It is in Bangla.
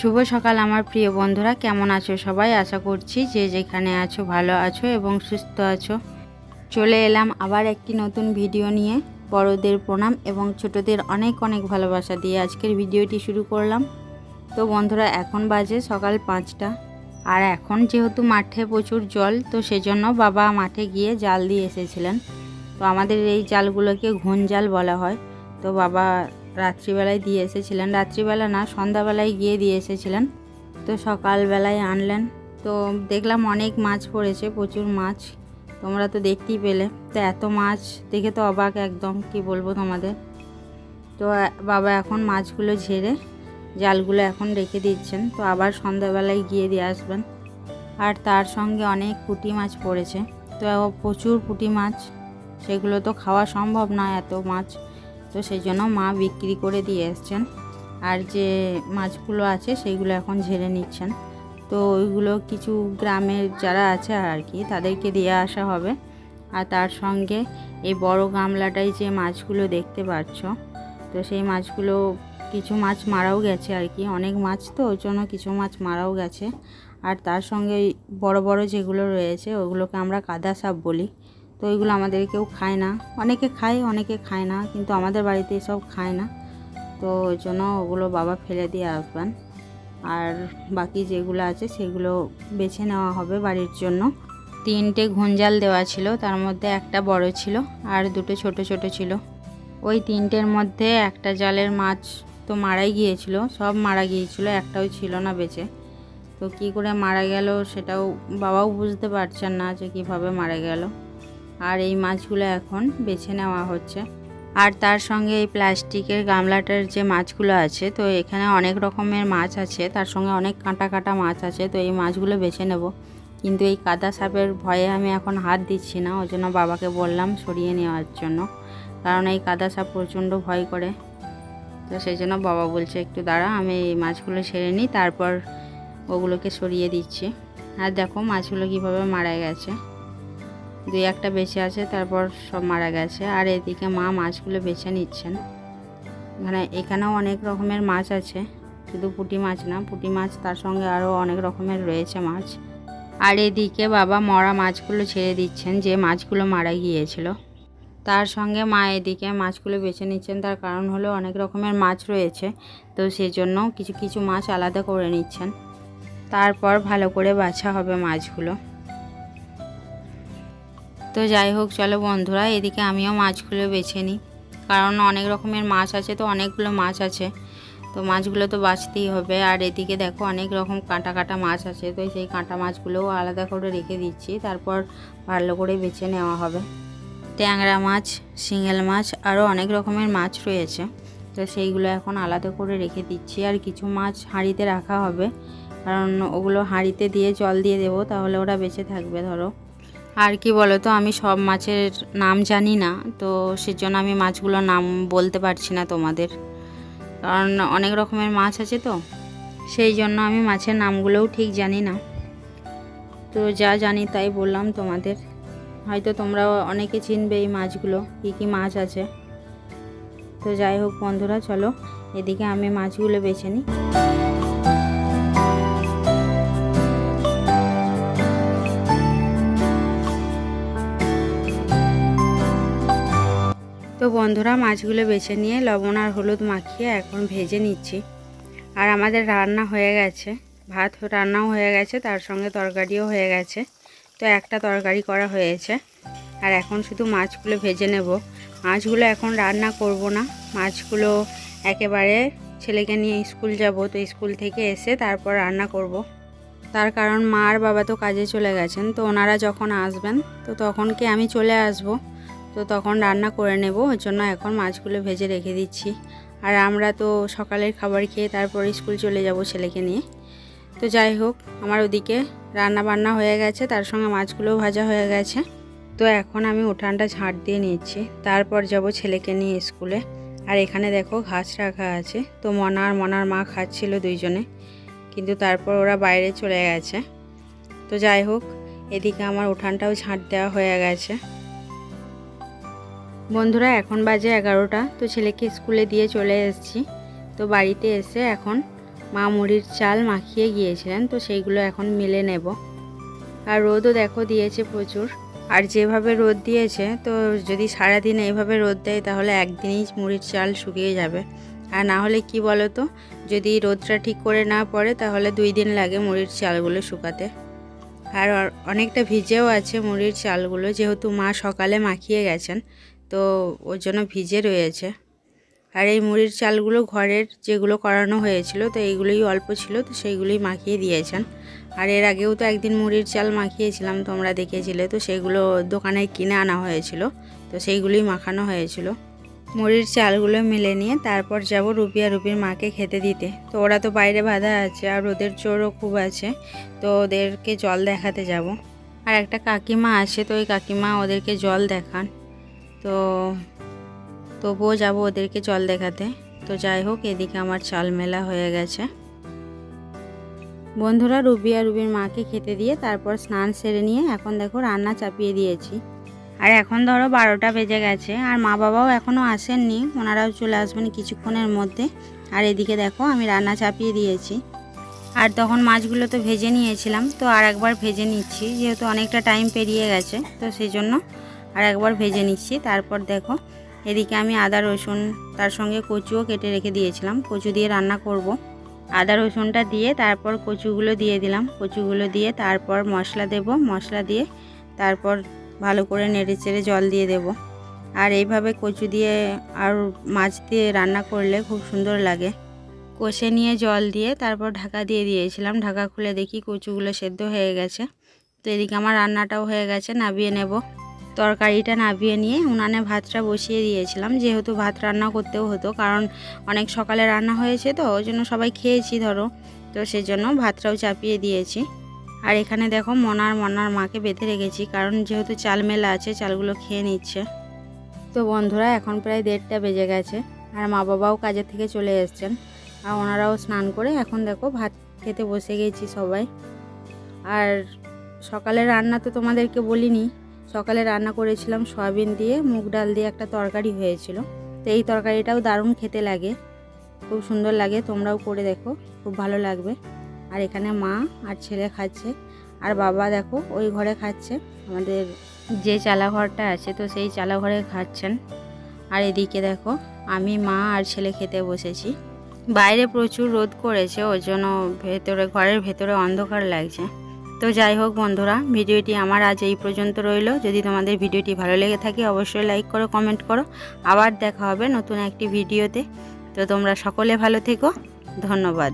শুভ সকাল আমার প্রিয় বন্ধুরা, কেমন আছো সবাই? আশা করছি যে যেখানে আছো ভালো আছো এবং সুস্থ আছো। চলে এলাম আবার একটি নতুন ভিডিও নিয়ে। বড়দের প্রণাম এবং ছোটদের অনেক অনেক ভালোবাসা দিয়ে আজকের ভিডিওটি শুরু করলাম। তো বন্ধুরা, এখন বাজে সকাল পাঁচটা। আর এখন যেহেতু মাঠে প্রচুর জল, তো সেজন্য বাবা মাঠে গিয়ে জাল দিয়ে এসেছিলেন। তো আমাদের এই জালগুলোকে ঘুন জাল বলা হয়। তো বাবা রাত্রিবেলায় দিয়ে এসেছিলেন। রাত্রিবেলা না, সন্ধ্যাবেলায় গিয়ে দিয়ে এসেছিলেন। তো সকালবেলায় আনলেন। তো দেখলাম অনেক মাছ পড়েছে, প্রচুর মাছ। তোমরা তো দেখতেই পেলে। তো এত মাছ দেখে তো অবাক একদম, কি বলব তোমাদের। তো বাবা এখন মাছগুলো ঝেড়ে জালগুলো এখন রেখে দিচ্ছেন। তো আবার সন্ধ্যাবেলায় গিয়ে দিয়ে আসবেন। আর তার সঙ্গে অনেক পুঁটি মাছ পড়েছে। তো প্রচুর পুঁটি মাছ। সেগুলো তো খাওয়া সম্ভব নয় এত মাছ। তো সেই জন্য মা বিক্রি করে দিয়ে এসছেন। আর যে মাছগুলো আছে সেইগুলো এখন ঝেড়ে নিচ্ছেন। তো ওইগুলো কিছু গ্রামের যারা আছে আর কি, তাদেরকে দিয়ে আসা হবে। আর তার সঙ্গে এই বড় গামলাটায় যে মাছগুলো দেখতে পাচ্ছ, তো সেই মাছগুলো কিছু মাছ মারাও গেছে আর কি। অনেক মাছ তো ওই জন্য কিছু মাছ মারাও গেছে। আর তার সঙ্গে বড় বড় যেগুলো রয়েছে, ওগুলোকে আমরা কাদা সাপ বলি। তো ওইগুলো আমাদের কেউ খায় না। অনেকে খায় অনেকে খায় না, কিন্তু আমাদের বাড়িতে সব খায় না। তো ওই জন্য ওগুলো বাবা ফেলে দিয়ে আসবেন। আর বাকি যেগুলো আছে সেগুলো বেছে নেওয়া হবে বাড়ির জন্য। তিনটে ঘুঞ্জাল দেওয়া ছিল, তার মধ্যে একটা বড় ছিল আর দুটো ছোট ছোট ছিল। ওই তিনটের মধ্যে একটা জালের মাছ তো মারাই গিয়েছিল, সব মারা গিয়েছিল, একটাও ছিল না বেঁচে। তো কি করে মারা গেল সেটাও বাবাও বুঝতে পারছেন না যে কীভাবে মারা গেল। আর এই মাছগুলো এখন বেছে নেওয়া হচ্ছে। আর তার সঙ্গে এই প্লাস্টিকের গামলাটার যে মাছগুলো আছে, তো এখানে অনেক রকমের মাছ আছে, তার সঙ্গে অনেক কাঁটা কাঁটা মাছ আছে, তো এই মাছগুলো বেছে নেব। কিন্তু এই কাদা সাপের ভয়ে আমি এখন হাত দিচ্ছি না, ওই জন্য বাবাকে বললাম সরিয়ে নেওয়ার জন্য, কারণ এই কাদা সাপ প্রচণ্ড ভয় করে। তো সেই জন্য বাবা বলছে, একটু দাঁড়া, আমি এই মাছগুলো ছেড়ে নিই, তারপর ওগুলোকে সরিয়ে দিচ্ছি। আর দেখো মাছগুলো কীভাবে মারা গেছে। দুই একটা বেঁচে আছে, তারপর সব মারা গেছে। আর এদিকে মা মাছগুলো বেছে নিচ্ছেন। এখানে এখানেও অনেক রকমের মাছ আছে, শুধু পুঁটি মাছ না, পুঁটি মাছ তার সঙ্গে আরও অনেক রকমের রয়েছে মাছ। আর এদিকে বাবা মরা মাছগুলো ছেড়ে দিচ্ছেন, যে মাছগুলো মারা গিয়েছিল। তার সঙ্গে মা এদিকে মাছগুলো বেছে নিচ্ছেন, তার কারণ হলো অনেক রকমের মাছ রয়েছে। তো সেই জন্য কিছু কিছু মাছ আলাদা করে নিচ্ছেন। তারপর ভালো করে বাছা হবে মাছগুলো। তো যাই হোক, চলো বন্ধুরা, এদিকে আমিও মাছগুলো বেছে নিই। কারণ অনেক রকমের মাছ আছে তো, অনেকগুলো মাছ আছে। তো মাছগুলো তো বাঁচতেই হবে। আর এদিকে দেখো, অনেক রকম কাঁটা কাঁটা মাছ আছে। তো সেই কাঁটা মাছগুলোও আলাদা করে রেখে দিচ্ছি। তারপর ভালো করে বেছে নেওয়া হবে। ট্যাংরা মাছ, শিঙেল মাছ, আরও অনেক রকমের মাছ রয়েছে। তো সেইগুলো এখন আলাদা করে রেখে দিচ্ছি। আর কিছু মাছ হাঁড়িতে রাখা হবে। কারণ ওগুলো হাঁড়িতে দিয়ে জল দিয়ে দেবো, তাহলে ওরা বেঁচে থাকবে, ধরো। আর কি বলো তো আমি সব মাছের নাম জানি না, তো সেজন্য আমি মাছগুলোর নাম বলতে পারছি না তোমাদের। কারণ অনেক রকমের মাছ আছে তো, সেই জন্য আমি মাছের নামগুলোও ঠিক জানি না। তো যা জানি তাই বললাম তোমাদের। হয়তো তোমরা অনেকে চিনবে এই মাছগুলো, কী কী মাছ আছে। তো যাই হোক বন্ধুরা, চলো, এদিকে আমি মাছগুলো বেছে নিই। বন্ধুরা মাছগুলো বেছে নিয়ে লবণ আর হলুদ মাখিয়ে এখন ভেজে নিচ্ছি। আর আমাদের রান্না হয়ে গেছে। ভাত রান্নাও হয়ে গেছে, তার সঙ্গে তরকারিও হয়ে গেছে। তো একটা তরকারি করা হয়েছে। আর এখন শুধু মাছগুলো ভেজে নেব। মাছগুলো এখন রান্না করব না। মাছগুলো একেবারে ছেলেকে নিয়ে স্কুল যাব, তো স্কুল থেকে এসে তারপর রান্না করব। তার কারণ মা আর বাবা তো কাজে চলে গেছেন, তো ওনারা যখন আসবেন, তো তখন কি আমি চলে আসব? তো তখন রান্না করে নেব, ওর জন্য এখন মাছগুলো ভেজে রেখে দিচ্ছি। আর আমরা তো সকালের খাবার খেয়ে তারপর স্কুল চলে যাব ছেলেকে নিয়ে। তো যাই হোক, আমার ওদিকে রান্না বান্না হয়ে গেছে, তার সঙ্গে মাছগুলোও ভাজা হয়ে গেছে। তো এখন আমি উঠানটা ঝাঁট দিয়ে নিচ্ছি, তারপর যাব ছেলেকে নিয়ে স্কুলে। আর এখানে দেখো ঘাস রাখা আছে, তো মনা আর মনার মা খাচ্ছিল দুইজনে, কিন্তু তারপর ওরা বাইরে চলে গেছে। তো যাই হোক, এদিকে আমার উঠানটাও ঝাঁট দেওয়া হয়ে গেছে। বন্ধুরা, এখন বাজে এগারোটা। তো ছেলেকে স্কুলে দিয়ে চলে এসেছি। তো বাড়িতে এসে এখন মা মুড়ির চাল মাখিয়ে গিয়েছিলেন। তো সেইগুলো এখন মেলে নেব। আর রোদও দেখো দিয়েছে প্রচুর। আর যেভাবে রোদ দিয়েছে, তো যদি সারাদিন এইভাবে রোদ দেয়, তাহলে একদিনই মুড়ির চাল শুকিয়ে যাবে। আর না হলে কি বলো তো যদি রোদটা ঠিক করে না পড়ে, তাহলে দুই দিন লাগে মুড়ির চালগুলো শুকাতে। আর অনেকটা ভিজেও আছে মুড়ির চালগুলো, যেহেতু মা সকালে মাখিয়ে গেছেন। তো ওর জন্য ভিজে রয়েছে। আর এই মুড়ির চালগুলো ঘরের যেগুলো করানো হয়েছিল, তো এইগুলোই অল্প ছিল, তো সেইগুলোই মাখিয়ে দিয়েছেন। আর এর আগেও তো একদিন মুড়ির চাল মাখিয়েছিলাম, তোমরা দেখেছিলে, তো সেগুলো দোকানে কিনে আনা হয়েছিল, তো সেইগুলোই মাখানো হয়েছিল। মুড়ির চালগুলো মিলে নিয়ে তারপর যাব রুবি আর রুবির মাকে খেতে দিতে। তো ওরা তো বাইরে বাঁধা আছে, আর ওদের চোরও খুব আছে, তো ওদেরকে জল দেখাতে যাব। আর একটা কাকিমা আছে, তো ওই কাকিমা ওদেরকে জল দেখান। তো তবুও যাব ওদেরকে জল দেখাতে। তো যাই হোক, এদিকে আমার চাল মেলা হয়ে গেছে। বন্ধুরা, রুবি আর রুবির মাকে খেতে দিয়ে তারপর স্নান সেরে নিয়ে এখন দেখো রান্না চাপিয়ে দিয়েছি। আর এখন ধরো বারোটা বেজে গেছে, আর মা বাবাও এখনও আসেননি, ওনারাও চলে আসবেন কিছুক্ষণের মধ্যে। আর এদিকে দেখো আমি রান্না চাপিয়ে দিয়েছি। আর তখন মাছগুলো তো ভেজে নিয়েছিলাম, তো আর একবার ভেজে নিচ্ছি, যেহেতু অনেকটা টাইম পেরিয়ে গেছে, তো সেই জন্য আর একবার ভেজে নিচ্ছি। তারপর দেখো, এদিকে আমি আদা, রসুন, তার সঙ্গে কচুও কেটে রেখে দিয়েছিলাম। কচু দিয়ে রান্না করব। আদা, রসুনটা দিয়ে তারপর কচুগুলো দিয়ে দিলাম। কচুগুলো দিয়ে তারপর মশলা দেব। মশলা দিয়ে তারপর ভালো করে নেড়ে চেড়ে জল দিয়ে দেব। আর এইভাবে কচু দিয়ে আর মাছ দিয়ে রান্না করলে খুব সুন্দর লাগে। কষে নিয়ে জল দিয়ে তারপর ঢাকা দিয়ে দিয়েছিলাম। ঢাকা খুলে দেখি কচুগুলো সেদ্ধ হয়ে গেছে। তো এদিকে আমার রান্নাটাও হয়ে গেছে। নাবিয়ে নেব। তরকারিটা নাবিয়ে নিয়ে উনানে ভাতটা বসিয়ে দিয়েছিলাম। যেহেতু ভাত রান্না করতেও হতো, কারণ অনেক সকালে রান্না হয়েছে তো, ওই জন্য সবাই খেয়েছি ধরো। তো সেই জন্য ভাতটাও চাপিয়ে দিয়েছি। আর এখানে দেখো মনার মনার মাকে বেঁধে রেখেছি, কারণ যেহেতু চাল মেলা আছে, চালগুলো খেয়ে নিচ্ছে। তো বন্ধুরা, এখন প্রায় দেড়টা বেজে গেছে, আর মা বাবাও কাজের থেকে চলে এসছেন। আর ওনারাও স্নান করে এখন দেখো ভাত খেতে বসে গেছি সবাই। আর সকালে রান্না তো তোমাদেরকে বলিনি সকালে রান্না করেছিলাম সয়াবিন দিয়ে, মুগ ডাল দিয়ে একটা তরকারি হয়েছিল। তো এই তরকারিটাও দারুণ খেতে লাগে। খুব সুন্দর লাগে, তোমরাও করে দেখো, খুব ভালো লাগবে। আর এখানে মা আর ছেলে খাচ্ছে। আর বাবা দেখো, ওই ঘরে খাচ্ছে। আমাদের যে চালাঘরটা আছে, তো সেই চালাঘরে খাচ্ছেন। আর এদিকে দেখো, আমি, মা আর ছেলে খেতে বসেছি। বাইরে প্রচুর রোদ করেছে, ওই জন্য ভেতরে, ঘরের ভেতরে অন্ধকার লাগছে। তো যাই হোক বন্ধুরা, ভিডিওটি আমার আজ এই পর্যন্ত রইল। যদি তোমাদের ভিডিওটি ভালো লেগে থাকে, অবশ্যই লাইক করো কমেন্ট করো। আবার দেখা হবে নতুন একটি ভিডিওতে। তো তোমরা সকলে ভালো থেকো। ধন্যবাদ।